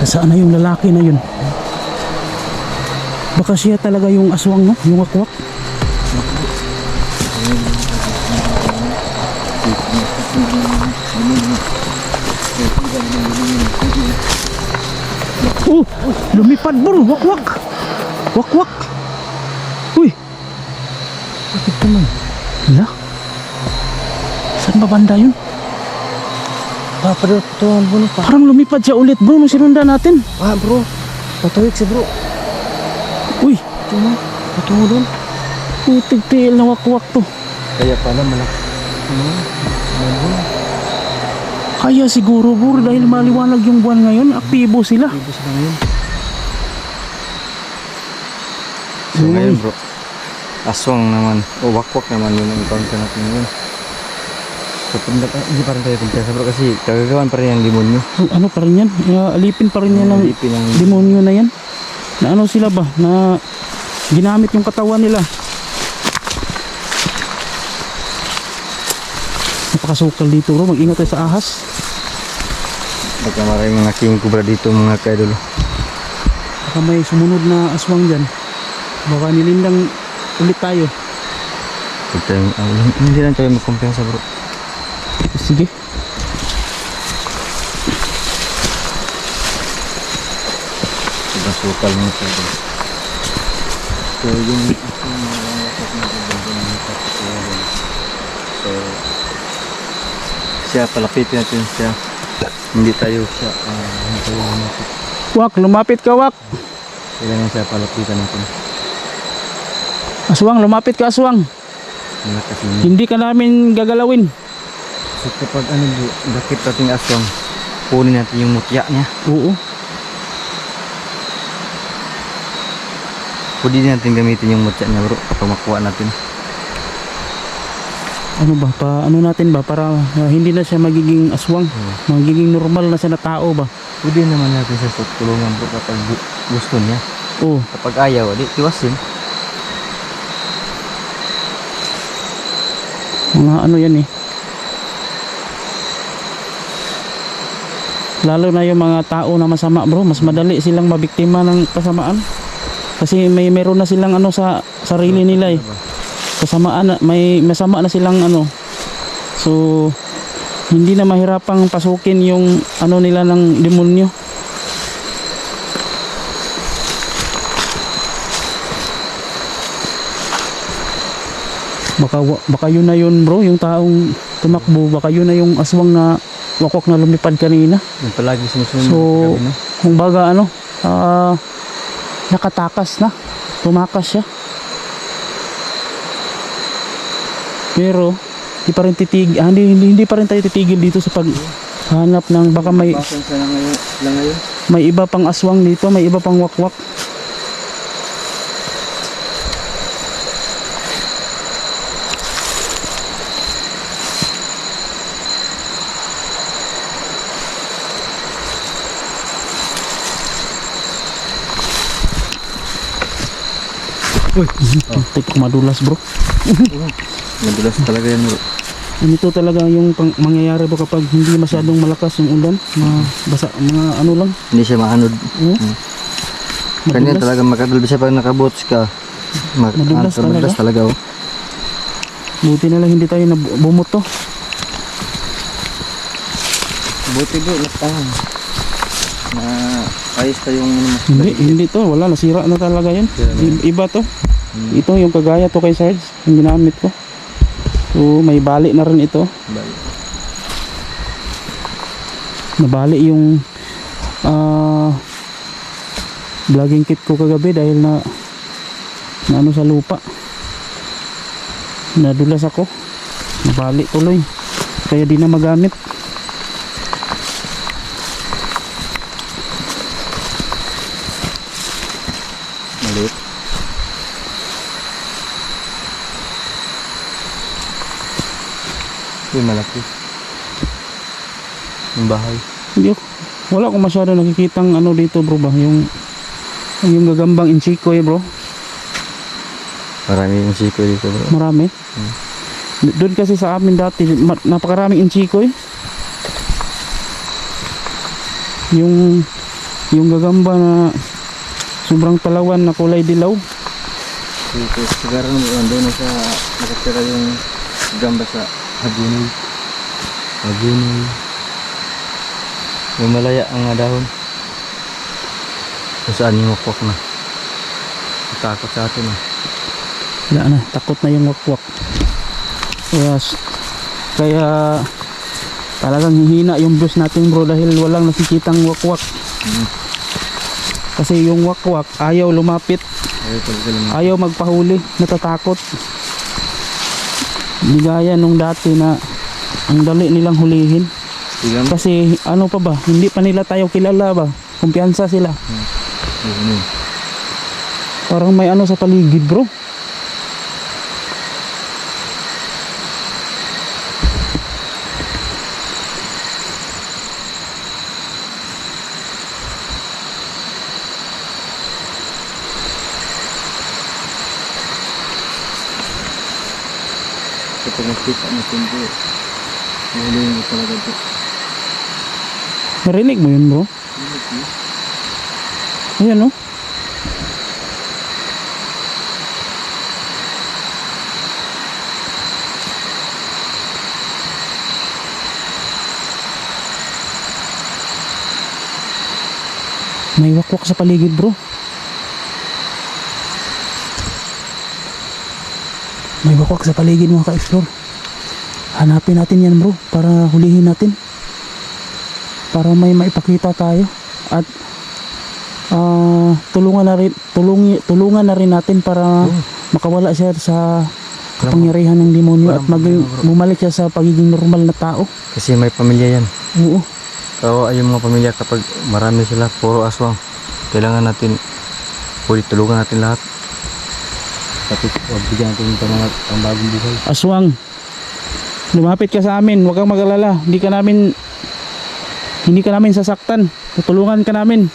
Nasaan na yung lalaki na yun? Baka siya talaga yung aswang, no? Yung wakwak. Oh, lumipad bro, wakwak. Wakwak. Uy. Bakit naman? Hala. Saan ba banda yun? Papadot to ang buno pa. Parang lumipad siya ulit bro nung sinundan natin. Ah bro, patuwik si bro. Uy, Tuma, patungo doon. putig tiil na wakwak to. Kaya pala malak. Ano? Malbon. Kaya siguro bro dahil maliwanag yung buwan ngayon, aktibo sila. Ibo sila ngayon. So, ngayon, bro, aswang naman, o wakwak naman yung encounter natin ngayon. So, pag hindi pa rin tayo kumpiyansa bro kasi kagagawan pa rin ang demonyo. Ano pa rin yan? Uh, alipin pa rin yan ng Ipin ang demonyo na yan. Na ano sila ba? Na ginamit yung katawan nila. Napakasukal dito bro. Mag-ingat tayo sa ahas. Baka maraming mga king cobra dito mga kaidol. Baka may sumunod na aswang dyan. Baka nilindang ulit tayo. Huwag tayong, ah, hindi lang tayo magkumpiyansa bro. Sige. Sobrang sukal mga kaidol. So, yung na wakwak na gagawin ng kapitulad. So, siya palapitin natin siya. Hindi tayo siya, hindi tayo lumapit. Wak, lumapit ka wak. Kailangan siya palapitan natin. Aswang, lumapit ka aswang. Hindi ka namin gagalawin. So kapag ano bro, dakit nating aswang, kunin natin yung mutya niya. Oo. Pwede din natin gamitin yung mutya niya bro kapag makuha natin. Ano ba? Pa, ano natin ba? Para uh, hindi na siya magiging aswang. Magiging normal na siya na tao ba? Pwede naman natin siya sa tulungan bro kapag gu- gusto niya. Oo. Kapag ayaw, di tiwasin. Mga ano yan eh. Lalo na yung mga tao na masama bro, mas madali silang mabiktima ng kasamaan. Kasi may meron na silang ano sa sarili nila eh. Kasamaan may masama na silang ano. So hindi na mahirapang pasukin yung ano nila ng demonyo. Baka baka yun na yun bro, yung taong tumakbo, baka yun na yung aswang na wakwak na lumipad kanina. Yung palagi sumusunod So, kung baga ano, ah, nakatakas na. Tumakas siya. Pero, hindi pa rin titig, ah, hindi, hindi, hindi pa rin tayo titigil dito sa paghanap ng baka may, lang ngayon. may iba pang aswang dito, may iba pang wakwak. Uy! Tek madulas bro. Madulas talaga yan bro. Ganito talaga yung pang, mangyayari bro kapag hindi masyadong malakas yung ulan, mga basa, mga ano lang. Hindi siya maanod. Oh, Kanya madulas. talaga makadul siya pag nakabots ka. Mag Madulas ah, madulas talaga oh. Buti na lang hindi tayo nab- bumuto. Buti bro, lapangan. Na ayos pa yung ano Hindi, hindi to. Wala, nasira na talaga. I- Iba to. Hmm. Ito yung kagaya to kay Sarge, yung ginamit ko. So, may bali na rin ito. Bali. Nabali yung ah vlogging kit ko kagabi dahil na, na ano sa lupa. Nadulas ako. Nabali tuloy. Kaya di na magamit. Uy, malaki. Yung bahay. Hindi ako. Wala akong masyado nakikitang ano dito bro ba. Yung yung gagambang inchikoy bro. Marami yung siko dito bro. Marami. Doon kasi sa amin dati, napakaraming inchikoy. Yung yung gagamba na sobrang talawan na kulay dilaw. Siguro nandun na sa nakatira yung gamba sa Hagunoy. Hagunoy. May malaya ang nga dahon. Kung saan yung wakwak na. Takot sa atin ah. Wala na, takot na yung wakwak. Kaya, kaya talagang hihina yung views natin bro dahil walang nakikitang wakwak. Mm. Kasi yung wakwak ayaw lumapit, ayaw magpahuli, natatakot. Hindi gaya nung dati na ang dali nilang hulihin. Tigam. Kasi ano pa ba, hindi pa nila tayo kilala ba? Kumpiyansa sila. Hagunoy. Parang may ano sa paligid bro. Kapag nakita natin po, mahulihin ko talaga ito. Narinig mo yun bro? Ayan oh. May wakwak sa paligid bro. May wakwak sa paligid mga ka-explore. Hanapin natin yan bro para hulihin natin. Para may maipakita tayo. At ah, tulungan na rin tulungi, tulungan na rin natin para Oo. makawala siya sa kapangyarihan ng demonyo at mag, bumalik siya sa pagiging normal na tao. Kasi may pamilya yan. Oo. Kawawa yung mga pamilya kapag marami sila, puro aswang. Kailangan natin, pwede tulungan natin lahat. Tapos, bigyan natin ng mga bagong buhay. Aswang. Lumapit ka sa amin, huwag kang mag-alala. Hindi ka namin hindi ka namin sasaktan. Tutulungan ka namin.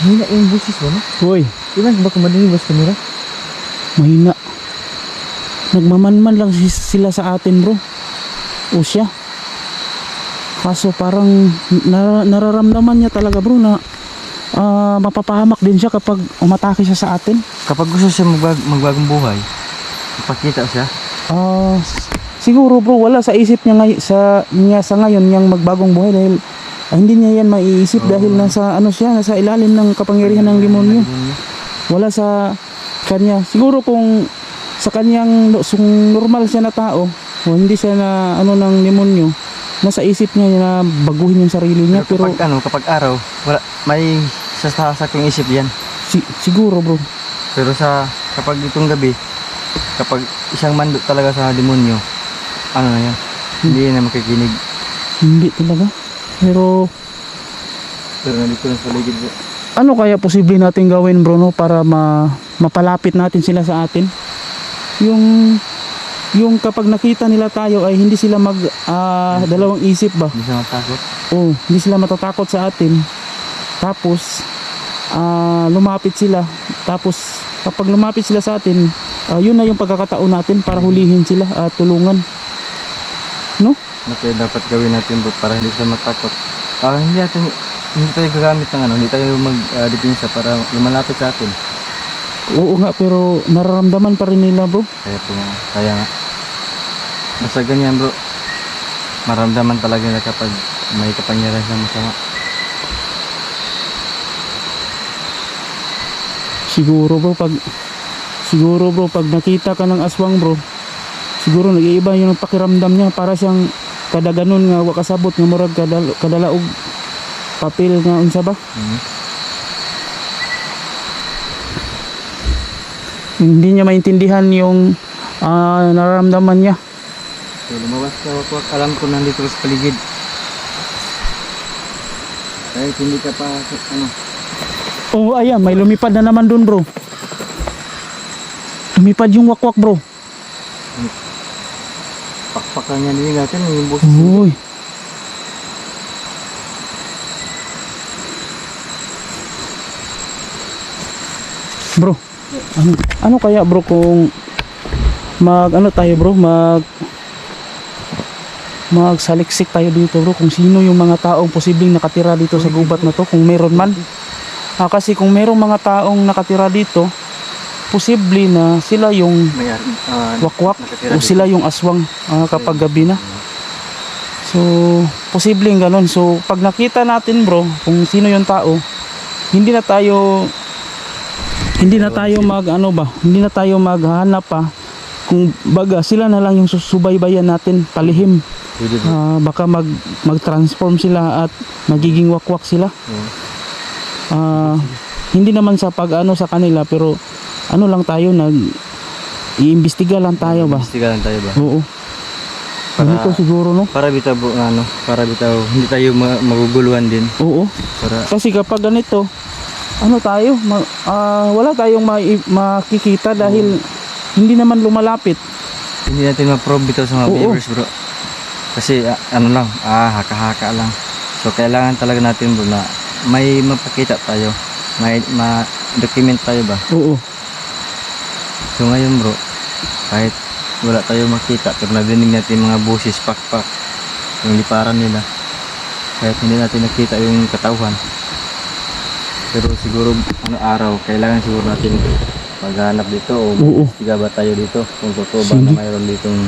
Hina yung busis mo, no? Hoy, madinig ba sa kamera? mahina. Nagmamanman lang si- sila sa atin, bro. O siya. Kaso parang nar- nararamdaman niya talaga, bro, na ah, mapapahamak din siya kapag umatake siya sa atin. Kapag gusto siya magbag magbagong buhay, ipakita siya. Ah, siguro bro, wala sa isip niya ngay- sa niya sa ngayon yung magbagong buhay dahil ah, hindi niya yan maiisip dahil nasa ano siya, nasa ilalim ng kapangyarihan ng demonyo. Wala sa kanya. Siguro kung sa kanyang sung normal siya na tao, o hindi siya na ano ng demonyo, nasa isip niya na baguhin yung sarili niya Pero pero kapag ano, kapag araw, wala, may sasasak yung isip yan. si- siguro bro, Pero sa, kapag itong gabi, kapag isang mando talaga sa demonyo, ano na yan? Hindi na makikinig. hindi talaga. Pero Pero nandito na sa paligid bro. ano kaya posible natin gawin bro no para ma mapalapit natin sila sa atin yung yung kapag nakita nila tayo ay hindi sila mag ah, dalawang isip ba Hindi siya matakot. oh hindi sila matatakot sa atin tapos ah, lumapit sila tapos kapag lumapit sila sa atin ah, yun na yung pagkakataon natin para hulihin sila at tulungan no kaya dapat gawin natin bro para hindi siya matakot? Ah, hindi natin, hindi tayo gagamit ng ano, hindi tayo mag-depensa para lumalapit sa atin. oo nga pero nararamdaman pa rin nila bro Kaya po nga, kaya nga. Basta ganyan bro, maramdaman talaga nila kapag may kapangyarihan sa masama. Siguro bro pag siguro bro pag nakita ka ng aswang bro siguro nag-iiba yung pakiramdam niya para siyang kada ganon nga wa kasabot nga murag kada kadalaog papel nga unsa ba Mhm. hindi niya maintindihan yung ah, nararamdaman niya So lumabas ka wakwak, alam ko nandito sa paligid. Kahit hindi ka pa, ano, oh ayan may lumipad na naman dun bro. Lumipad yung wakwak bro. Pakpakan niya din natin yung boses. uy. Bro ano, ano kaya bro kung mag ano tayo bro? Mag magsaliksik tayo dito bro kung sino yung mga taong posibleng nakatira dito sa gubat na to kung meron man. Ah, kasi kung merong mga taong nakatira dito, posible na sila yung uh, wakwak o sila yung aswang ah, kapag gabi na. So, posibleng ganun. So, pag nakita natin bro, kung sino yung tao, hindi na tayo hindi na tayo mag ano ba, hindi na tayo maghanap pa kung baga sila na lang yung susubaybayan natin palihim. Ah, baka mag mag-transform sila at magiging wakwak sila. Oo. Ah, hindi naman sa pag ano sa kanila pero ano lang tayo nag iimbestiga lang tayo ba. Imbestiga lang tayo ba? Oo. Para- Ganito siguro no. Para bitaw ano, para bitaw hindi tayo ma- maguguluhan din. Oo. Para Kasi kapag ganito, ano tayo, ma- ah, wala tayong mai- makikita dahil hindi naman lumalapit. hindi natin ma-probe bitaw sa mga Oo. viewers bro. Kasi ah, ano lang, ah, haka-haka lang. So kailangan talaga natin bro na may mapakita tayo. May ma-document tayo ba? Oo. So ngayon bro, kahit wala tayo makita pero narinig natin mga busis pakpak yung liparan nila kahit hindi natin nakita yung katawan pero siguro ano araw kailangan siguro natin maghanap dito o Oo. Tiga ba tayo dito kung totoo ba na mayroon ditong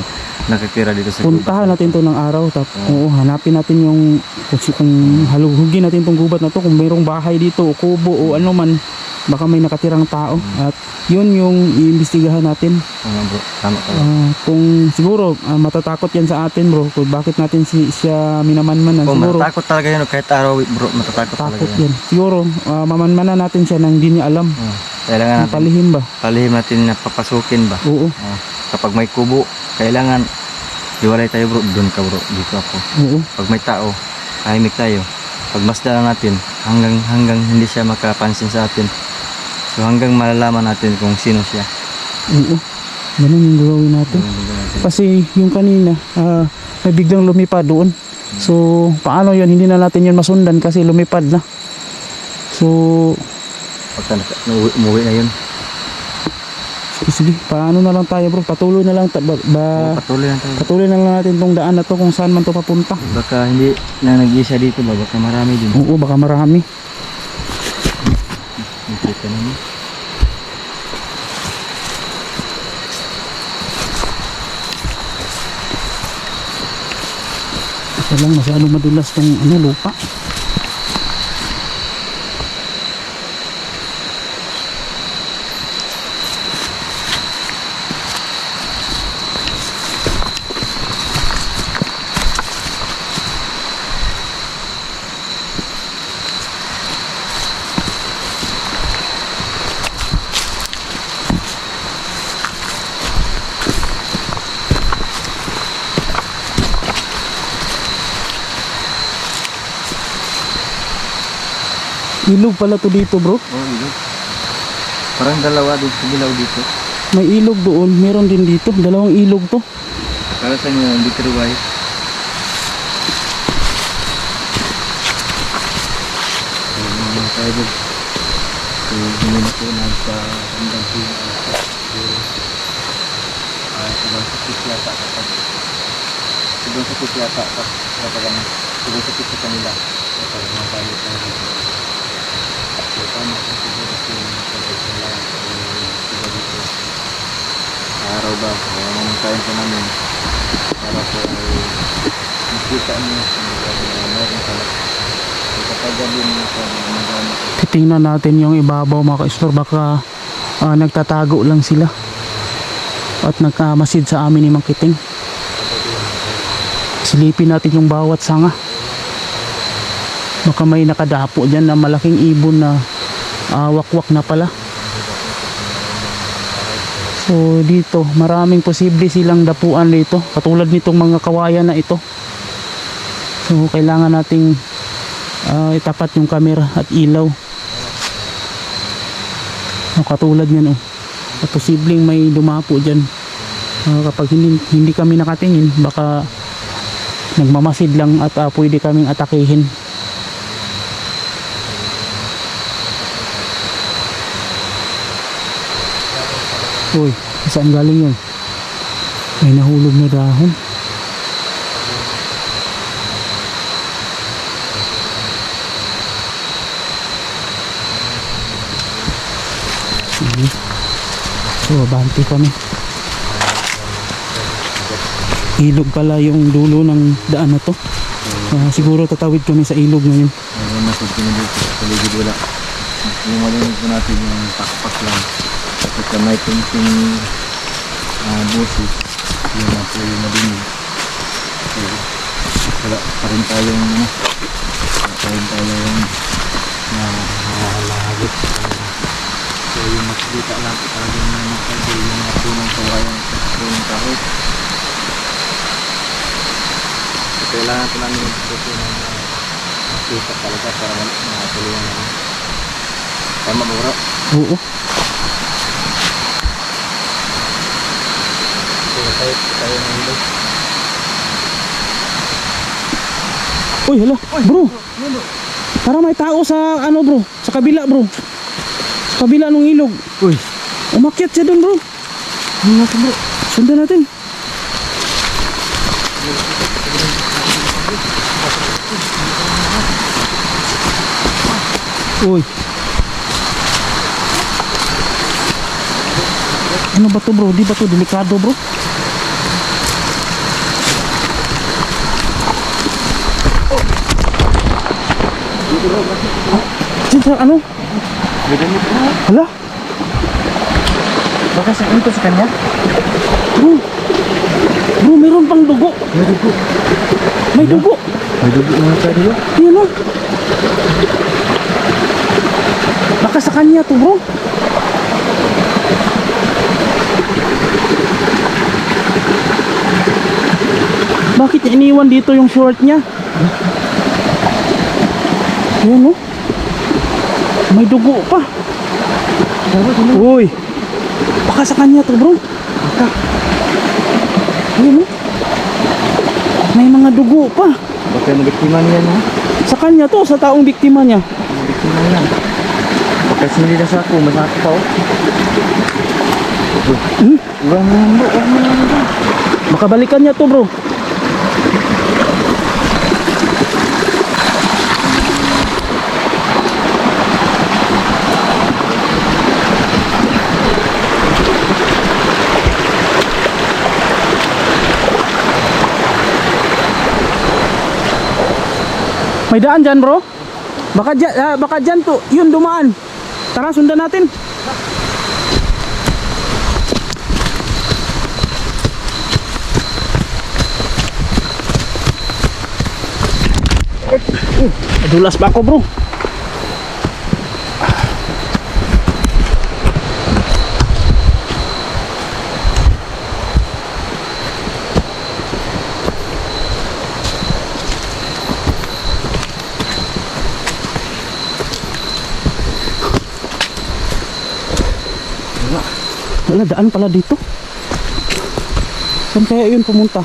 nakatira dito sa Puntahan gubat? natin to ng araw tap. Oo. Hanapin natin yung kung, si- kung haluhugin natin tong gubat na to kung mayroong bahay dito o kubo o ano man baka may nakatirang tao at yun yung iimbestigahan natin. Ano bro, tama tayo. Ah, kung siguro ah, matatakot yan sa atin bro kung bakit natin si siya minamanmanan Kung siguro matatakot talaga yun kahit araw bro, matatakot talaga takot yan. yan. Siguro ah, mamanmanan natin siya nang hindi niya alam. Oo. Kailangan Ang natin, palihim ba? palihim natin na papasukin ba? Oo. Oo. Kapag may kubo, kailangan hiwalay tayo bro, doon ka bro, dito ako. Oo. Pag may tao, tahimik tayo. Pag masda lang natin, hanggang hanggang hindi siya makapansin sa atin. So hanggang malalaman natin kung sino siya. Oo. Ganun yung gagawin natin. Kasi yung kanina, ah, may biglang lumipad doon. So, paano yun? Hindi na natin yun masundan kasi lumipad na. So, Pagka umuwi na yun, sige, sige, paano na lang tayo bro? Patuloy na lang, ta- ba, ba- patuloy lang tayo. patuloy na lang natin tong daan na to kung saan man to papunta. Baka hindi na nag-isa dito ba, baka marami din. Oo, baka marami. Nakita naman. Ito lang, masyado madulas tong ano, lupa. Ilog pala to dito bro. Oh, ilog. Parang dalawa din dilaw dito. May ilog doon, meron din dito. Dalawang ilog to. Para sa inyo, hindi karuway. So, mga kaibog. So, hindi na po nagpa-hanggang po yung ako. Ah, sobrang sakit yata kapag sobrang sakit yata kapag sobrang sakit sa kanila kapag mabalik na dito. So, tama po siguro po yung kapag sila sila dito. Araw ba? Kaya naman tayo pa namin para po makita niyo ano meron pala. So, kapag gabi magamit Titingnan natin yung ibabaw mga ka-store. Baka ah, nagtatago lang sila. At nagkamasid sa amin ni Mang Kiting. Silipin natin yung bawat sanga. Baka may nakadapo dyan na malaking ibon na ah, wakwak na pala. So dito, maraming posible silang dapuan dito. Katulad nitong mga kawayan na ito. So kailangan nating ah, itapat yung camera at ilaw. So, katulad yan oh. At posibleng may dumapo dyan. Ah, kapag hindi, hindi kami nakatingin, baka nagmamasid lang at ah, pwede kaming atakihin. Uy, saan galing yun? May nahulog na dahon. So, oh, abante kami. Ilog pala yung dulo ng daan na to. Uh, siguro tatawid kami sa ilog ngayon. Ngayon, masod kami dito. Paligid wala. Yung malinig po natin yung pakpak lang. At sa may kunting uh, busis, yun na po yung malinig. So, wala pa rin tayong ano, wala pa rin tayong nahahalahagit. So yung makikita lang talaga yung mga kaibig, yung mga punong kawayan sa punong kahoy. So, kailangan po namin yung po ng uh, kita talaga para ma- makatulungan namin. Tama ba bro? Oo. So tayo, ng hilo. Uy, hala. Bro. Para may tao sa ano bro. Sa kabila bro. Sa kabila ng ilog. Uy! Umakyat siya doon bro. Ano natin bro? Sundan natin. Uy. Ano ba to bro? Di ba to delikado bro? Diyan sa ano? Ganyan bro. Hala? Baka sa ito sa kanya? Bro. Bro, meron pang dugo. May dugo. May dugo. May dugo mga tayo dito. Yan o. Baka sa kanya to bro. Bakit iniwan dito yung short niya? Yan o. May dugo pa. Uy. Baka sa kanya to bro. Baka. Yan o. May mga dugo pa. Baka nabiktima niya no? Sa kanya to, sa taong biktima niya. Nabiktima niya. Baka sinili na sa ako, masakit pa oh. Hmm? Baka balikan niya to bro. May daan dyan bro? Baka dyan, ah, baka dyan to, yun dumaan. Tara sundan natin. Dulas ba ako bro? Daan pala dito. Saan kaya yun pumunta?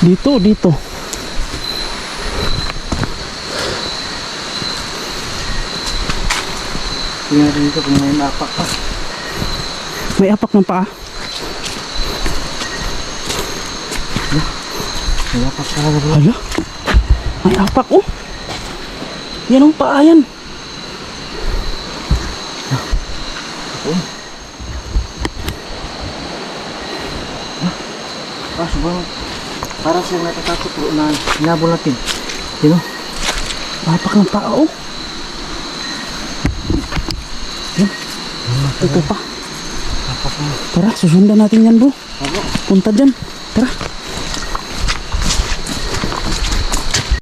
Dito, dito. Tingnan natin dito kung may napak pa. May apak ng paa. May talaga bro. Hala. May apak oh. Yan ang paa yan. Ah, sobrang para siya natatakot bro na hinabol natin. Sino? Apak ng paa oh. Yan. Ito pa. Tara, susundan natin yan bro. Punta dyan. Tara.